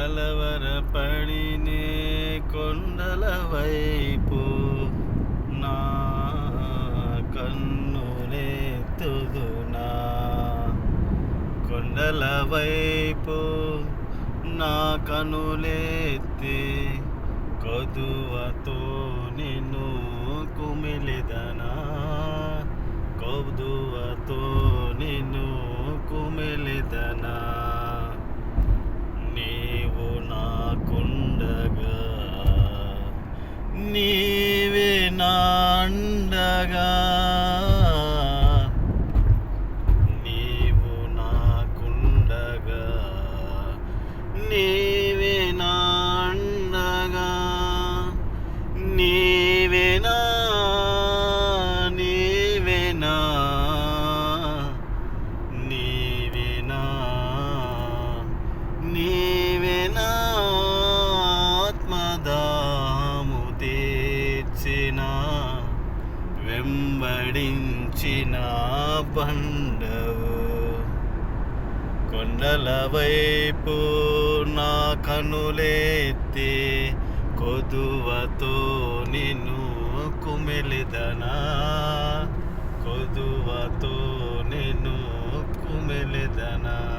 కలవరపడినే కొండల వైపు నా కన్నులెత్తుదునా కొండల వైపు నా కనులెత్తి కొదువతో నిన్ను కుమిలిదనా కొదువతో నీవే నాండగా. నీవు నాకుండగా. నీవే నాండగా. నీవే నా నీవే నా. చేసిన వెంబడించిన బండవు. కొండల వైపు నా కనులేత్తి కొదువతో నిన్ను కుమెలిదనా? కొదువతో నిన్ను కుమెలిదనా?